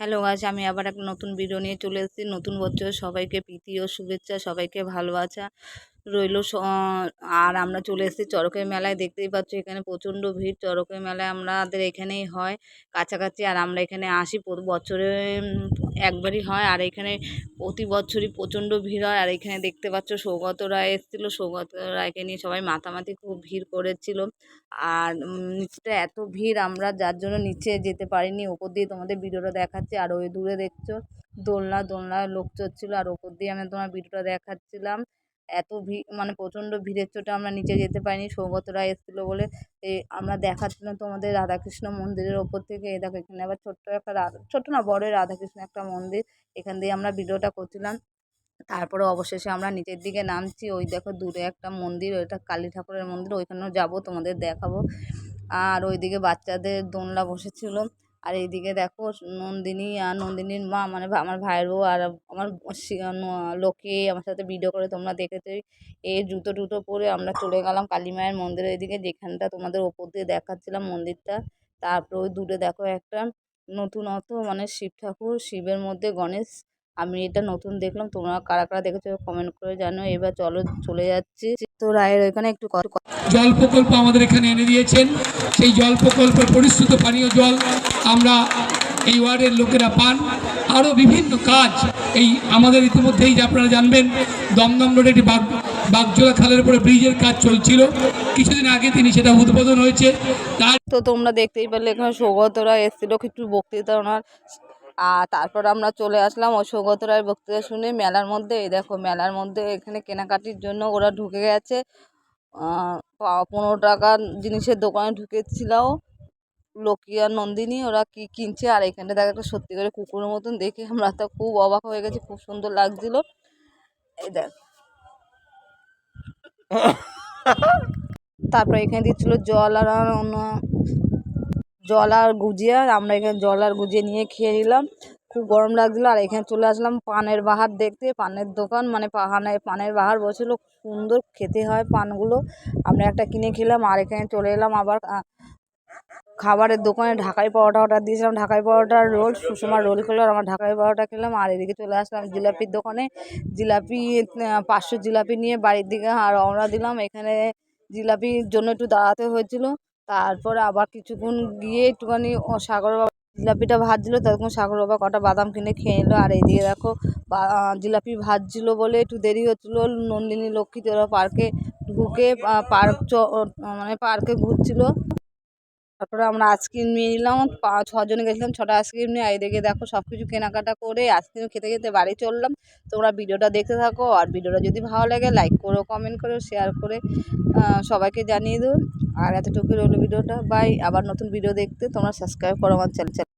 Hello গাছ আমি আবার এক নতুন ভিডিও নিয়ে চলে এসেছি। নতুন বছর সবাইকে প্রীতি ও শুভেচ্ছা, সবাইকে ভালোবাসা। রইল আর আমরা চলে এসেছি চড়কের মেলায়। দেখতেই পাচ্ছ এখানে প্রচণ্ড ভিড়। চড়কের মেলায় আমাদের এখানেই হয় কাছাকাছি, আর আমরা এখানে আসি বছরে একবারই হয়। আর এখানে প্রতি বছরই প্রচণ্ড ভিড় হয়। আর এখানে দেখতে পাচ্ছ সৌগত রায় এসেছিল। সৌগত রায়কে নিয়ে সবাই মাতামাতি খুব ভিড় করেছিল। আর নিচটা এত ভিড় আমরা যার জন্য নিচে যেতে পারিনি। ওপর দিয়ে তোমাদের ভিডিওটা দেখাচ্ছি। আর ওই দূরে দেখছ দোলনা, দোলনায় লোক চড়ছিল আর ওপর দিয়ে আমি তোমার ভিডিওটা দেখাচ্ছিলাম। এত ভিড় মানে প্রচণ্ড ভিড়ের চোটে আমরা নিচে যেতে পারিনি। সৌগত রায় এসেছিল বলে এই আমরা দেখাচ্ছিলাম তোমাদের রাধাকৃষ্ণ মন্দিরের ওপর থেকে। এই দেখো, এখানে আবার ছোট্ট একটা রাধা, ছোট্ট না, বড় রাধাকৃষ্ণ একটা মন্দির। এখান দিয়ে আমরা ভিডিওটা করছিলাম। তারপরে অবশেষে আমরা নিচের দিকে নামছি। ওই দেখো, দূরে একটা মন্দির, ওইটা কালী ঠাকুরের মন্দির। ওইখানেও যাব, তোমাদের দেখাবো। আর ওইদিকে বাচ্চাদের দোলনা বসেছিল। আর এইদিকে দেখো নন্দিনী আর নন্দিনীর মা মানে আমার ভাইয়ের বউ আর আমার লোকে আমার সাথে ভিডিও করে তোমরা দেখেছ এই জুতো টুতো পরে আমরা চলে গেলাম কালী মায়ের মন্দিরের এদিকে যেখানটা তোমাদের ওপর দিয়ে দেখাচ্ছিলাম মন্দিরটা। তারপরে ওই দূরে দেখো একটা নতুনত্ব মানে শিব ঠাকুর, শিবের মধ্যে গণেশ আমি এটা নতুন দেখলাম তোমরা কারা কারা দেখেছ কমেন্ট করে জানো এবার চলো চলে যাচ্ছি। তো রায়ের ওইখানে একটু জল প্রকল্প আমাদের এখানে এনে দিয়েছেন। সেই জল প্রকল্পের পরিশ্রুত পানীয় জল আমরা এই ওয়ার্ডের লোকেরা পান। আরও বিভিন্ন কাজ এই আমাদের ইতিমধ্যেই যে আপনারা জানবেন দমদম রোডে একটি বাগ বাগজোলা খালের উপরে ব্রিজের কাজ চলছিল। কিছুদিন আগে তিনি সেটা উদ্বোধন হয়েছে। তার তো তোমরা দেখতেই পেলে এখানে সৌগতরা এসেছিল কিছু বক্তৃতা ওনার। আর তারপর আমরা চলে আসলাম ওই সৌগত রায়ের বক্তৃতা শুনে মেলার মধ্যে। এই দেখো মেলার মধ্যে এখানে কেনাকাটির জন্য ওরা ঢুকে গেছে। পনেরো টাকার জিনিসের দোকানে ঢুকেছিল আর নন্দিনী ওরা কি কিনছে? আর এখানটা দেখ একটা সত্যি করে কুকুরের মতন দেখে আমরা তো খুব অবাক হয়ে গেছি খুব সুন্দর লাগছিল। এই দেখ। তারপরে এখানে দিচ্ছিল জল আর অন্য জল আর গুজিয়া, আমরা এখানে জল আর গুজিয়ে নিয়ে খেয়ে নিলাম। খুব গরম লাগছিল, আর এখানে চলে আসলাম পানের বাহার দেখতে। পানের দোকান মানে পাহানে, পানের বাহার বসেছিলো সুন্দর খেতে হয় পানগুলো। আমরা একটা কিনে খেলাম, আর এখানে চলে এলাম আবার খাবারের দোকানে ঢাকাই পরোটা অর্ডার দিয়েছিলাম। ঢাকাই পরোটা রোল, সুষমা রোল খেলো, আর আমার ঢাকাই পরোটা খেলাম। আর এদিকে চলে আসলাম জিলাপির দোকানে। জিলাপি পাঁচশো জিলাপি নিয়ে বাড়ির দিকে আর রওনা দিলাম। এখানে জিলাপির জন্য একটু দাঁড়াতে হয়েছিল। তারপরে আবার কিছুক্ষণ গিয়ে একটুখানি, ও সাগর বাবা জিলাপিটা ভাজছিল তখন সাগর বাবা কটা বাদাম কিনে খেয়ে নিলো। আর এইদিকে দেখো জিলাপি ভাজছিল বলে একটু দেরি হচ্ছিল। নন্দিনী লক্ষ্মী তোরা পার্কে ঢুকে পার্ক চ মানে পার্কে ঘুরছিল। তারপরে আমরা আইসক্রিম নিয়ে নিলাম, পা- ছজনে গেছিলাম, ছটা আইসক্রিম নিয়ে এদিকে দেখো সব কিছু কেনাকাটা করে আইসক্রিম খেতে খেতে বাড়ি চললাম। তোমরা ভিডিওটা দেখতে থাকো, আর ভিডিওটা যদি ভালো লাগে লাইক করো কমেন্ট করো শেয়ার করে সবাইকে জানিয়ে দিও। আর এতটুকু রইল ভিডিওটা। বাই আবার নতুন ভিডিও দেখতে তোমরা সাবস্ক্রাইব করো আমার চ্যানেল